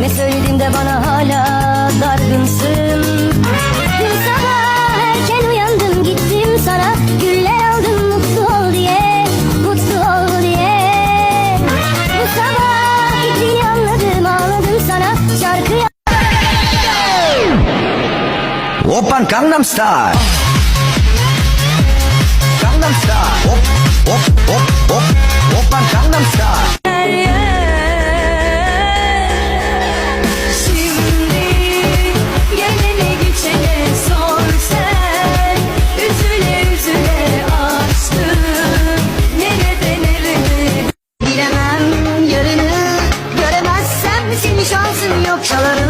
Ne söyledim de bana hala dargınsın Dün sabah erken uyandım gittim sana Güller aldım mutlu ol diye Mutlu ol diye Bu sabah gittiğini anladım ağladım sana Şarkı Open Gangnam Style. Gangnam Style. Hop hop hop hop. Open Gangnam Style. Şansın yok Çalarım